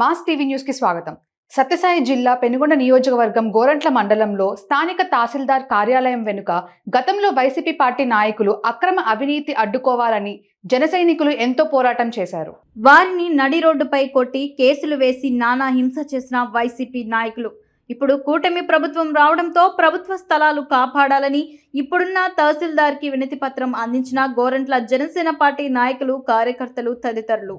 Mass TV న్యూస్కి స్వాగతం. సత్యసాయి జిల్లా పెనుగొండ నియోజకవర్గం గోరంట్ల మండలంలో స్థానిక తహసీల్దార్ కార్యాలయం వెనుక గతంలో వైసీపీ పార్టీ నాయకులు అక్రమ అవినీతి అడ్డుకోవాలని జనసైనికులు ఎంతో పోరాటం చేశారు. వారిని నడి రోడ్డుపై కొట్టి కేసులు వేసి నానా హింస చేసిన వైసీపీ నాయకులు. ఇప్పుడు కూటమి ప్రభుత్వం రావడంతో ప్రభుత్వ స్థలాలు కాపాడాలని ఇప్పుడున్న తహసీల్దార్కి వినతి పత్రం అందించిన గోరంట్ల జనసేన పార్టీ నాయకులు కార్యకర్తలు తదితరులు.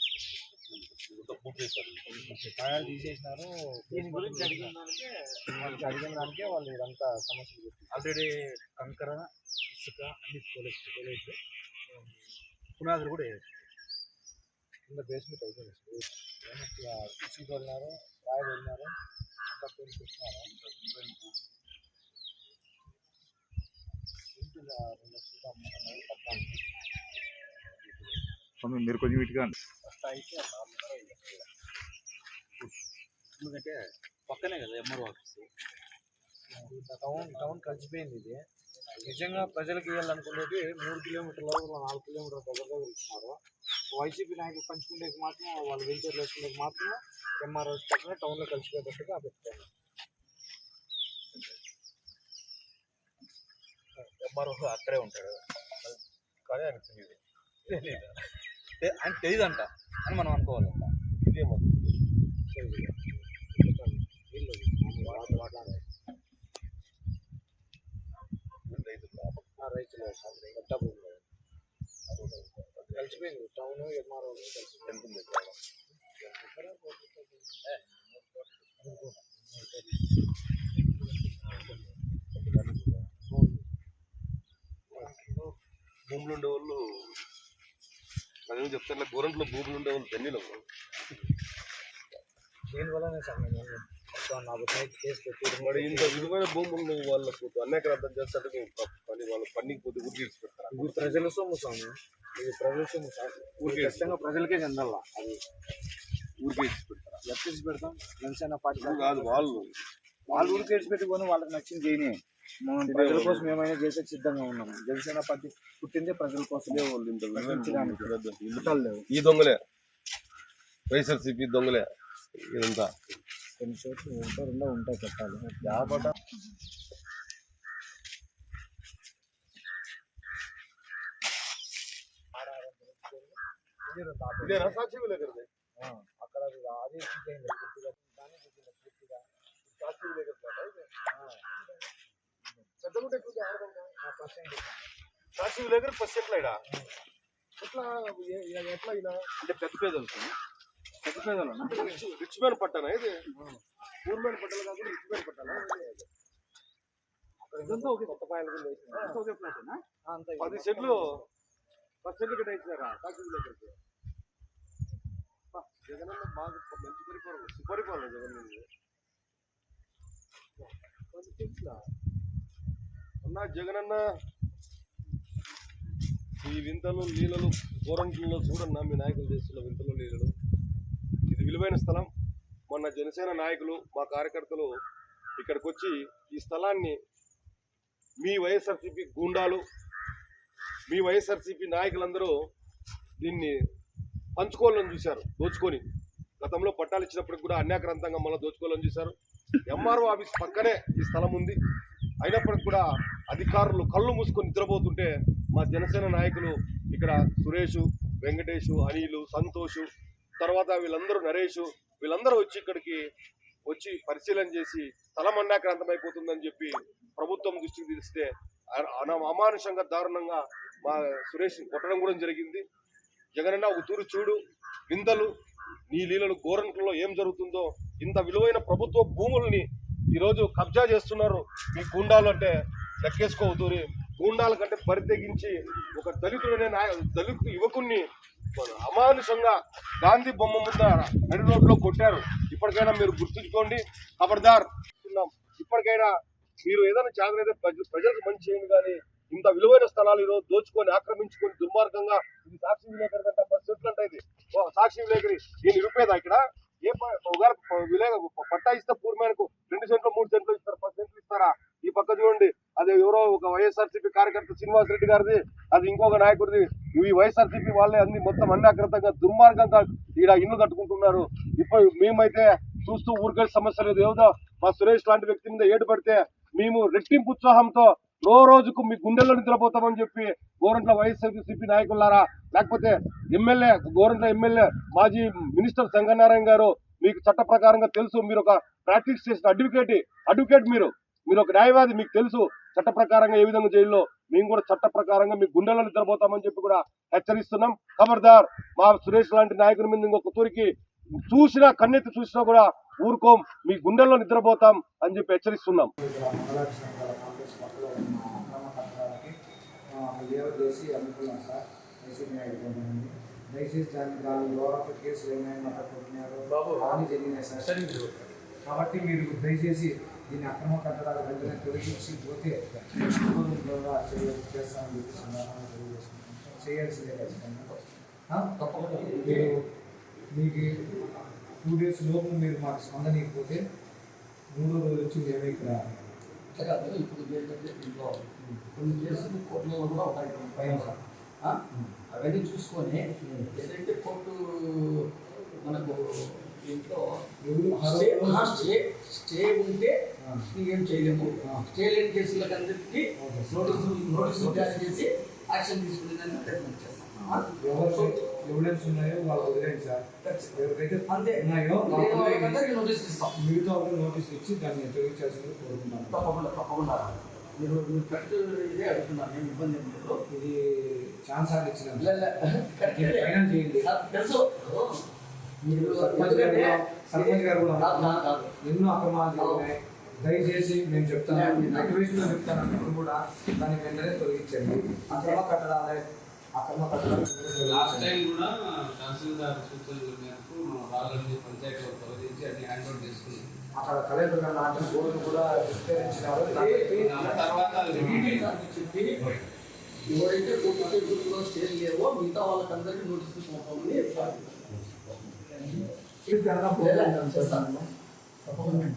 ఇలాంటి గాయాలు తీసేసినారు దీని గురించి అడిగిన దానికే వాళ్ళకి అడిగిన దానికే వాళ్ళు ఇదంతా సమస్యలు చెప్పారు ఆల్రెడీ కంకర ఇసుక అన్ని కొలేసి కొలేసి పునాదులు కూడా వేయాలి కింద బేస్మెంట్ అయిపోయింది ఇట్లా ఇసుక వెళ్ళినారు రాయి వెళ్ళినారు అంతా పేరు పెట్టినారు ఇంటిలో రెండు లక్షలు అమ్ముకున్నారు పట్టాలి స్వామి మీరు కొంచెం ఇటుగా ఫస్ట్ అయితే ఎందుకంటే పక్కనే కదా ఎంఆర్ఓ ఆఫీస్. టౌన్ టౌన్ కలిసిపోయింది ఇది. నిజంగా ప్రజలకు ఇవ్వాలనుకునేది మూడు కిలోమీటర్ల నాలుగు కిలోమీటర్ల దగ్గరగా వెళ్తున్నారు. వైసీపీ నాయకులు పంచుకునేకి మాత్రం వాళ్ళు వెంచర్లు వేసుకునేకి మాత్రం ఎంఆర్ఓ పక్కన టౌన్లో కలిసిపోయేటట్టుగా పెట్టుకోండి ఎంఆర్ఓ అక్కడే ఉంటాడు కానీ ఆయనకు తెలియదు. తెలియదు? ఆయన తెలియదంట అని మనం అనుకోవాలంట. ఇదేమో రైతులు గడ్డ భూములు. కలిసిపోయింది. టౌన్ ఎంఆర్ఓ కలిసిపోయింది. భూములు ఉండే వాళ్ళు అదేమో చెప్తాను గోరంట్లో భూములు ఉండే వాళ్ళు ధన్యులు దీనివల్లనే సార్ నేను వస్తాను నాకు నైట్ కేసు పెట్టి మరి ఇంత విలువైన భూములు వాళ్ళకు అనేక అర్థం పని వాళ్ళు పనికి పోతే ఊరికి తీసి పెడతారు ఇది ప్రజల సొమ్ము స్వామి. ఇది ప్రజల సొమ్ము ఊరికి ఖచ్చితంగా ప్రజలకే చెందాల? అది ఊరికి తీసి పెడతారు ఎత్తిసి పెడతాం జనసేన పార్టీ కాదు వాళ్ళు. వాళ్ళు ఊరికి వేసి పెట్టుకొని వాళ్ళకి నచ్చింది చేయని. మనం ప్రజల కోసం ఏమైనా చేసే సిద్ధంగా ఉన్నాం. జనసేన పార్టీ పుట్టిందే ప్రజల కోసం ఇదే వాళ్ళు ఈ దొంగలే. వైఎస్ఆర్సీపీ దొంగలే. ఇదంతా. కొన్ని చోట్ల ఉంటా రెండో ఉంటాయి పెట్టాలి. ఆ, అక్కడ అది అది పూర్తయింది పూర్తిగా. దాన్ని పూర్తిగా. పూర్తిగా సాక్షి ఫస్ట్ ఎట్లా ఎట్లా ఇలా? అంటే పెద్ద పేదలు రిచ్ మ్యాన్ పట్టానా ఇది? పూర్ మ్యాన్ పట్టాలి కాకుండా రిచ్ మ్యాన్ పట్టాలా? ఇదంతా కొత్త పాయలు ప్లాటేనా? పది. సెట్లు. పది సెట్లు కట్ట జగనన్న బాగా మంచి పరిపాలన సుపరిపాలన జగన్? అన్నా జగనన్న ఈ వింతలు లీలలు కోరంట్లో చూడన్నా మీ నాయకులు చేస్తున్న వింతలు లీలలు. ఇది విలువైన స్థలం. మొన్న జనసేన నాయకులు మా కార్యకర్తలు ఇక్కడికి వచ్చి ఈ స్థలాన్ని మీ వైఎస్ఆర్సీపీ గూండాలు మీ వైఎస్ఆర్సీపీ నాయకులందరూ దీన్ని పంచుకోవాలని చూశారు దోచుకొని. గతంలో పట్టాలు ఇచ్చినప్పటికి కూడా అన్యాక్రాంతంగా మళ్ళీ దోచుకోవాలని చూశారు. ఎంఆర్ఓ ఆఫీస్ పక్కనే ఈ స్థలం ఉంది. అయినప్పటికి కూడా అధికారులు కళ్ళు మూసుకొని నిద్రపోతుంటే మా జనసేన నాయకులు ఇక్కడ సురేష్ వెంకటేష్ అనిలు సంతోష్ తర్వాత వీళ్ళందరూ నరేష్ వీళ్ళందరూ వచ్చి ఇక్కడికి వచ్చి పరిశీలన చేసి స్థలం అన్నాక్రాంతమైపోతుందని చెప్పి ప్రభుత్వం దృష్టికి తెలిస్తే అన- అమానుషంగా దారుణంగా మా సురేష్ కొట్టడం కూడా జరిగింది. జగనన్న ఒక తూరు చూడు విందలు నీ లీలలు గోరంట్లో ఏం జరుగుతుందో ఇంత విలువైన ప్రభుత్వ భూముల్ని ఈరోజు కబ్జా చేస్తున్నారు. మీ గుండాలు అంటే లెక్కేసుకోవద్దు గూండాల కంటే పరితెగించి ఒక దళితుడనే నాయ దళిత యువకుణ్ణి అమానుషంగా గాంధీ బొమ్మ ముందు నడి రోడ్లో కొట్టారు. ఇప్పటికైనా మీరు గుర్తుంచుకోండి. ఖబర్దార్. ఇప్పటికైనా మీరు ఏదైనా చేతనైతే ప్రజలకు మంచి చేయండి కానీ ఇంత విలువైన స్థలాలు ఈరోజు దోచుకొని ఆక్రమించుకొని దుర్మార్గంగా ఇది సాక్షి విలేకరి కంటే పది చెట్లు అంటే ఇది. ఓ సాక్షి విలేకరి. నేను నిరుపేద ఇక్కడ ఏ ఒకవేళ ప- పట్టా ఇస్తే పూర్మేరకు రెండు సెంట్లు మూడు సెంట్లు ఇస్తారు పది సెంట్లు ఇస్తారా? ఈ పక్క చూడండి అది ఎవరో ఒక వైఎస్ఆర్సీపీ కార్యకర్త శ్రీనివాస్ రెడ్డి గారిది అది ఇంకొక నాయకుడిది. ఈ వైఎస్ఆర్సీపీ వాళ్ళే అన్ని మొత్తం అన్ని అక్రతంగా దుర్మార్గంగా ఈడ ఇల్లు కట్టుకుంటున్నారు. ఇప్పుడు మేమైతే చూస్తూ ఊరికే సమస్య లేదు. ఏదో మా సురేష్ లాంటి వ్యక్తి మీద ఏడు పడితే మేము రెట్టింపు ఉత్సాహంతో రో రోజుకు మీ గుండెల్లో నిద్రపోతామని చెప్పి గోరంట్ల వైఎస్ఆర్సీపీ నాయకులారా లేకపోతే ఎమ్మెల్యే గోరంట్ల ఎమ్మెల్యే మాజీ మినిస్టర్ సంగనారాయణ గారు మీకు చట్ట ప్రకారంగా తెలుసు మీరు ఒక ప్రాక్టీస్ చేసిన అడ్వకేట్ అడ్వకేట్ మీరు. మీరు ఒక న్యాయవాది మీకు తెలుసు చట్ట ప్రకారంగా ఏ విధంగా జైల్లో. మేము కూడా చట్ట ప్రకారంగా మీ గుండెల్లో నిద్రపోతామని చెప్పి కూడా హెచ్చరిస్తున్నాం. ఖబర్దార్ మా సురేష్ లాంటి నాయకుని మీద ఇంకొక తూరికి చూసినా కన్నెత్తి చూసినా కూడా ఊరుకోం మీ గుండెల్లో నిద్రపోతాం అని చెప్పి హెచ్చరిస్తున్నాం. చేసి అమ్ముకున్నాం సార్. నాయకులు కొంతమంది దయచేసి దాన్ని దాని ద్వారా కేసులు ఏమైనా మాట్లాడుకుంటున్నారు హాని జరిగినాయి సార్. కాబట్టి మీరు దయచేసి దీన్ని అక్రమ కట్టడాలు వెంటనే తొలగించి పోతే చర్య చేస్తామని చెప్పి సందర్భంగా తెలియజేసుకుంటున్నాం సార్. చేయాల్సిందే ఖచ్చితంగా? మీరు మీకు టూ డేస్ లోపు మీరు మాకు స్పందనీయకపోతే మూడో రోజు వచ్చి మేము ఇక్కడ కాదు ఇప్పుడు ఏంటంటే దీంట్లో కొన్ని కేసులు కోర్టులో కూడా ఉంటాయి పైన? అవన్నీ చూసుకొని ఏదైతే కోర్టు మనకు దీంట్లో స్టే స్టే ఉంటే. ఏం చేయలేము. స్టే లేని కేసులకు అందరికీ. నోటీసులు నోటీసులు జారీ చేసి యాక్షన్ తీసుకునేదాన్ని ప్రయత్నం చేస్తాం ఆ? ఎవరు ఎవిడెన్స్ ఉన్నాయో వాళ్ళు వదిలేండి సార్. ఎవరికైతే అంతే. ఉన్నాయో నోటీసులు ఇస్తాం. మిగతా వాళ్ళు నోటీస్ ఇచ్చి దాన్ని తొలగించాల్సింది కోరుతున్నాను తప్పకుండా తప్పకుండా. మీరు మీరు కరెక్ట్ ఇదే అడుగుతున్నారు ఏం ఇబ్బంది ఏం లేదు. ఇది ఛాన్స్ ఆగి ఇచ్చినాం ఫైనల్ చేయండి. తెలుసు. మీరు సర్పంచ్ గారు సర్పంచ్ గారు కూడా. ఎన్నో అక్రమాలు జరిగినాయి. దయచేసి నేను చెప్తాను నేను- యాక్టివేషన్లో చెప్తాను కూడా దాన్ని వెంటనే తొలగించండి. అక్రమ కట్టడాలు. లాస్ట్ టైం కూడా తహసీల్దార్ సూచనల మేరకు మనం రాళ్ళని పంచాయతీలో తొలగించి అన్ని హ్యాండ్ ఓవర్ చేసుకున్నాం. అక్కడ కలెక్టర్ గారు నాటిన బోర్డు కూడా విస్తరించినారు. దాని తర్వాత చెప్పి ఎవరైతే కోర్టు గ్రూప్లో స్టేజ్ లేవో మిగతా వాళ్ళకందరికీ నోటీసులు పంపమని చేస్తాను తప్పకుండా.